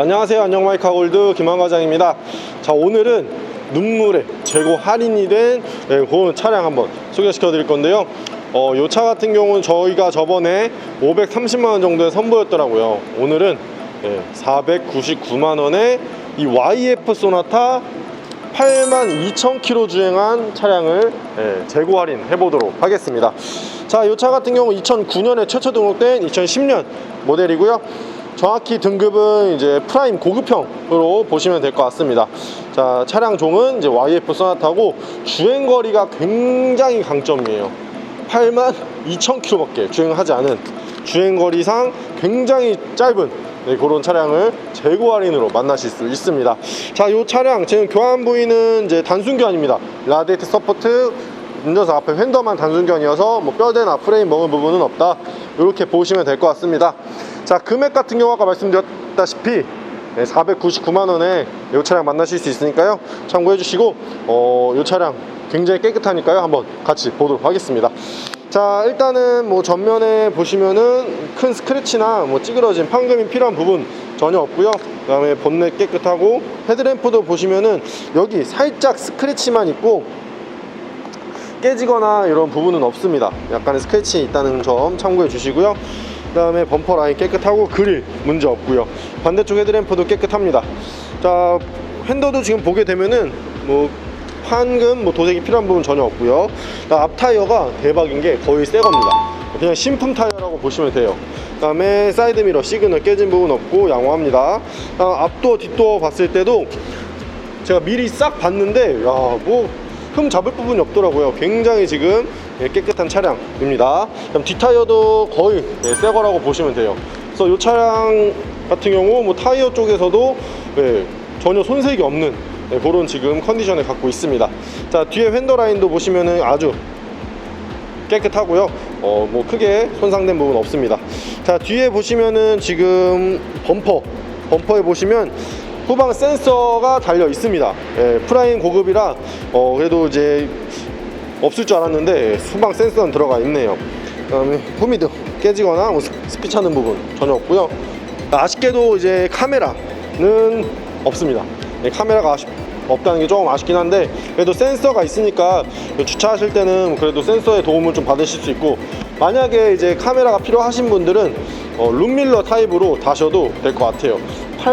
안녕하세요. 안녕 마이카 골드 김한 과장입니다. 자 오늘은 눈물에 재고 할인이 된 네, 그런 차량 한번 소개시켜 드릴 건데요. 어, 이차 같은 경우는 저희가 저번에 530만 원 정도에 선보였더라고요. 오늘은 네, 499만 원에 이 YF 소나타 8만 2천 킬로 주행한 차량을 예, 재고 할인 해보도록 하겠습니다. 자, 이차 같은 경우 2009년에 최초 등록된 2010년 모델이고요. 정확히 등급은 이제 프라임 고급형으로 보시면 될 것 같습니다. 자, 차량 종은 이제 YF 소나타고 주행 거리가 굉장히 강점이에요. 8만 2천 킬로밖에 주행하지 않은 주행 거리상 굉장히 짧은 네, 그런 차량을 재고 할인으로 만나실 수 있습니다. 자, 이 차량 지금 교환 부위는 이제 단순 교환입니다. 라디에이트 서포트 운전석 앞에 휀더만 단순 교환이어서 뭐 뼈대나 프레임 먹은 부분은 없다. 이렇게 보시면 될 것 같습니다. 자, 금액 같은 경우 아까 말씀드렸다시피 499만 원에 이 차량 만나실 수 있으니까요. 참고해 주시고 어, 이 차량 굉장히 깨끗하니까요. 한번 같이 보도록 하겠습니다. 자 일단은 뭐 전면에 보시면은 큰 스크래치나 뭐 찌그러진 판금이 필요한 부분 전혀 없고요 그 다음에 본넷 깨끗하고 헤드램프도 보시면은 여기 살짝 스크래치만 있고 깨지거나 이런 부분은 없습니다 약간의 스크래치 있다는 점 참고해 주시고요 그 다음에 범퍼 라인 깨끗하고 그릴 문제 없고요. 반대쪽 헤드램프도 깨끗합니다. 자 핸더도 지금 보게 되면은 뭐 판금 뭐 도색이 필요한 부분 전혀 없고요. 앞 타이어가 대박인 게 거의 새 겁니다. 그냥 신품 타이어라고 보시면 돼요. 그 다음에 사이드 미러 시그널 깨진 부분 없고 양호합니다. 아, 앞도어 뒷도어 봤을 때도 제가 미리 싹 봤는데 야뭐 흠 잡을 부분이 없더라고요. 굉장히 지금 예, 깨끗한 차량입니다 그럼 뒷타이어도 거의 예, 새 거라고 보시면 돼요 그래서 이 차량 같은 경우 뭐 타이어 쪽에서도 예, 전혀 손색이 없는 네, 그런 지금 컨디션을 갖고 있습니다. 자 뒤에 휀더 라인도 보시면은 아주 깨끗하고요. 어 뭐 크게 손상된 부분 없습니다. 자 뒤에 보시면은 지금 범퍼 범퍼에 보시면 후방 센서가 달려 있습니다. 예, 프라임 고급이라 어 그래도 이제 없을 줄 알았는데 후방 센서는 들어가 있네요. 그다음에 후미드 깨지거나 뭐 스- 스피 차는 부분 전혀 없고요. 아쉽게도 이제 카메라는 없습니다. 네, 카메라가 아쉽, 없다는 게 조금 아쉽긴 한데 그래도 센서가 있으니까 주차하실 때는 그래도 센서의 도움을 좀 받으실 수 있고 만약에 이제 카메라가 필요하신 분들은 어, 룸밀러 타입으로 다셔도 될 것 같아요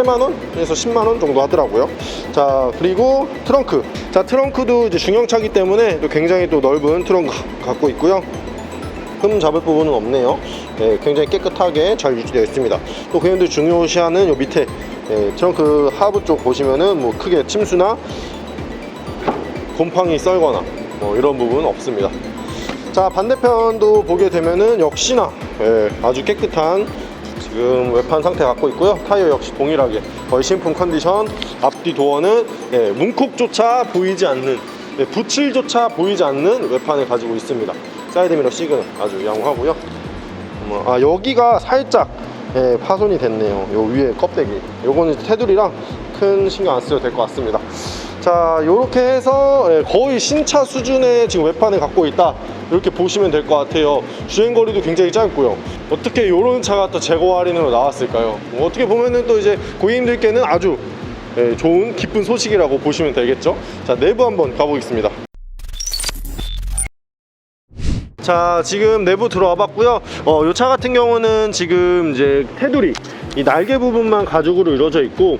8만원에서 10만원 정도 하더라고요 자 그리고 트렁크 자 트렁크도 이제 중형차기 때문에 또 굉장히 또 넓은 트렁크 갖고 있고요 흠 잡을 부분은 없네요. 네, 굉장히 깨끗하게 잘 유지되어 있습니다. 또 고객님들 중요시하는 요 밑에 네, 트렁크 하부 쪽 보시면은 뭐 크게 침수나 곰팡이 썰거나 뭐 이런 부분은 없습니다. 자 반대편도 보게 되면은 역시나 예, 아주 깨끗한 지금 외판 상태 갖고 있고요. 타이어 역시 동일하게 거의 신품 컨디션. 앞뒤 도어는 예, 문콕조차 보이지 않는 예, 부칠조차 보이지 않는 외판을 가지고 있습니다. 사이드미러 시그널 아주 양호하고요. 어머, 아 여기가 살짝 예, 파손이 됐네요. 요 위에 껍데기. 요거는 테두리랑 큰 신경 안 써도 될 것 같습니다 자 이렇게 해서 예, 거의 신차 수준의 지금 외판을 갖고 있다. 이렇게 보시면 될 것 같아요. 주행거리도 굉장히 짧고요. 어떻게 이런 차가 또 재고 할인으로 나왔을까요? 뭐 어떻게 보면은 또 이제 고객님들께는 아주 예, 좋은 기쁜 소식이라고 보시면 되겠죠? 자 내부 한번 가보겠습니다. 자 지금 내부 들어와 봤고요. 어, 이 차 같은 경우는 지금 이제 테두리 이 날개 부분만 가죽으로 이루어져 있고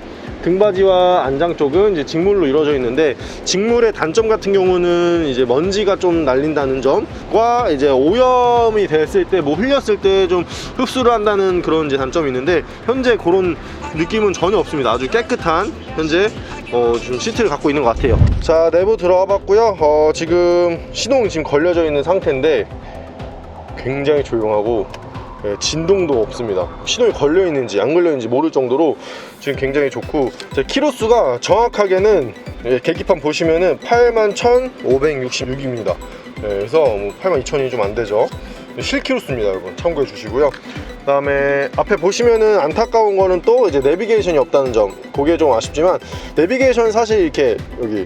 등받이와 안장 쪽은 이제 직물로 이루어져 있는데 직물의 단점 같은 경우는 이제 먼지가 좀 날린다는 점과 이제 오염이 됐을 때 뭐 흘렸을 때 좀 흡수를 한다는 그런 이제 단점이 있는데 현재 그런 느낌은 전혀 없습니다. 아주 깨끗한 현재 어, 좀 시트를 갖고 있는 것 같아요. 자 내부 들어와 봤고요. 어, 지금 시동 지금 걸려져 있는 상태인데 굉장히 조용하고 예, 진동도 없습니다. 시동이 걸려 있는지 안 걸려 있는지 모를 정도로 지금 굉장히 좋고 제 키로수가 정확하게는 예, 계기판 보시면은 81,566입니다. 예, 그래서 뭐 82,000이 좀 안 되죠. 실키로수입니다 여러분. 참고해 주시고요. 그 다음에 앞에 보시면은 안타까운 거는 또 이제 내비게이션이 없다는 점. 그게 좀 아쉽지만 내비게이션 사실 이렇게 여기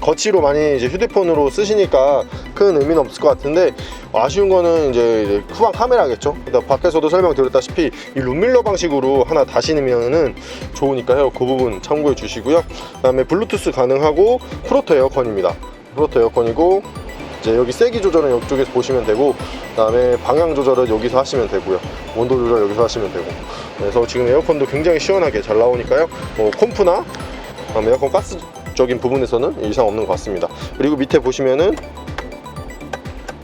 거치로 많이 이제 휴대폰으로 쓰시니까 큰 의미는 없을 것 같은데 아쉬운 거는 이제 후방 카메라겠죠. 일단 밖에서도 설명드렸다시피 이 룸밀러 방식으로 하나 다시면은 좋으니까요. 그 부분 참고해 주시고요. 그다음에 블루투스 가능하고 프로토 에어컨입니다. 프로토 에어컨이고 이제 여기 세기 조절은 이쪽에서 보시면 되고 그다음에 방향 조절은 여기서 하시면 되고요. 온도 조절 여기서 하시면 되고. 그래서 지금 에어컨도 굉장히 시원하게 잘 나오니까요. 뭐 콤프나 그다음에 에어컨 가스 적인 부분에서는 이상 없는 것 같습니다. 그리고 밑에 보시면은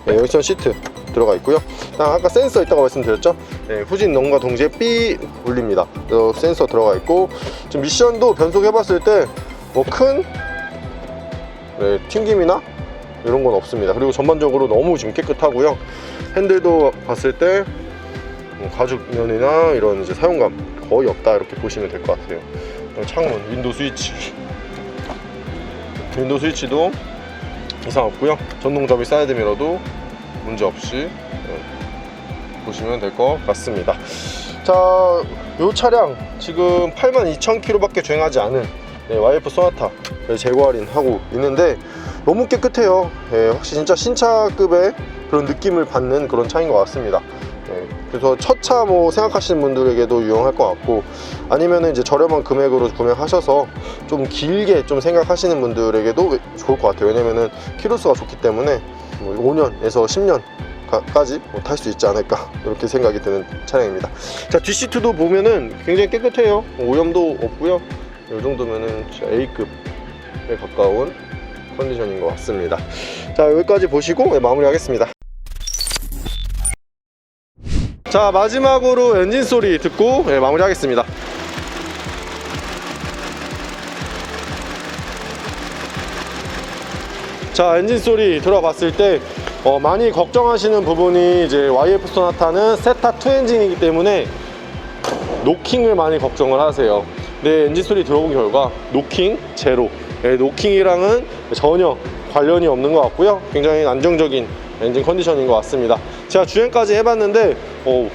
네, 열선 시트 들어가 있고요. 아, 아까 센서 있다고 말씀드렸죠? 네, 후진 농과 동시에 삐 울립니다. 그래서 센서 들어가 있고 지금 미션도 변속 해봤을 때 뭐큰 네, 튕김이나 이런 건 없습니다. 그리고 전반적으로 너무 지금 깨끗하고요. 핸들도 봤을 때 뭐 가죽면이나 이런 이제 사용감 거의 없다 이렇게 보시면 될 것 같아요. 창문, 윈도우 스위치, 윈도우 스위치도 이상 없고요. 전동 접이 사이드 미러도 문제 없이 네, 보시면 될 것 같습니다. 자, 이 차량 지금 82,000km밖에 주행하지 않은 네, YF 소나타를 재고 할인하고 있는데 너무 깨끗해요. 예, 확실히 진짜 신차급의 그런 느낌을 받는 그런 차인 것 같습니다. 예, 그래서 첫 차 뭐 생각하시는 분들에게도 유용할 것 같고 아니면은 이제 저렴한 금액으로 구매하셔서 좀 길게 좀 생각하시는 분들에게도 좋을 것 같아요. 왜냐면은 키로수가 좋기 때문에 뭐 5년에서 10년 까지 뭐 탈수 있지 않을까 이렇게 생각이 드는 차량입니다. 자 뒷시트도 보면은 굉장히 깨끗해요. 오염도 없고요. 이 정도면은 A급에 가까운 컨디션인 것 같습니다. 자 여기까지 보시고 네, 마무리하겠습니다. 자 마지막으로 엔진 소리 듣고 네, 마무리하겠습니다. 자 엔진 소리 들어봤을 때 어, 많이 걱정하시는 부분이 이제 YF 소나타는 세타 2 엔진이기 때문에 노킹을 많이 걱정을 하세요. 근데 엔진 소리 들어본 결과 노킹 제로. 네, 노킹이랑은 전혀 관련이 없는 것 같고요. 굉장히 안정적인 엔진 컨디션인 것 같습니다. 제가 주행까지 해봤는데 어,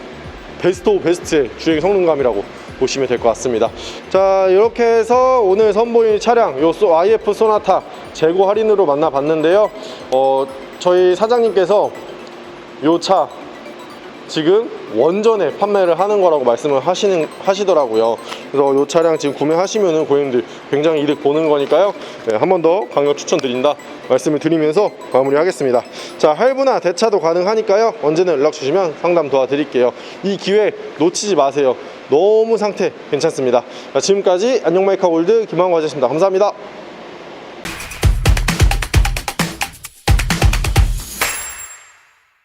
베스트 오브 베스트의 주행 성능감이라고 보시면 될 것 같습니다. 자 이렇게 해서 오늘 선보인 차량 요 소- IF 소나타 재고 할인으로 만나봤는데요. 어, 저희 사장님께서 요차 지금 원전에 판매를 하는 거라고 말씀을 하시는 하시더라고요. 그래서 이 차량 지금 구매하시면은 고객님들 굉장히 이득 보는 거니까요. 네, 한번 더 강력 추천드린다 말씀을 드리면서 마무리하겠습니다. 자 할부나 대차도 가능하니까요. 언제나 연락 주시면 상담 도와드릴게요. 이 기회 놓치지 마세요. 너무 상태 괜찮습니다. 자, 지금까지 안녕마이카 골드 김한과였습니다. 감사합니다.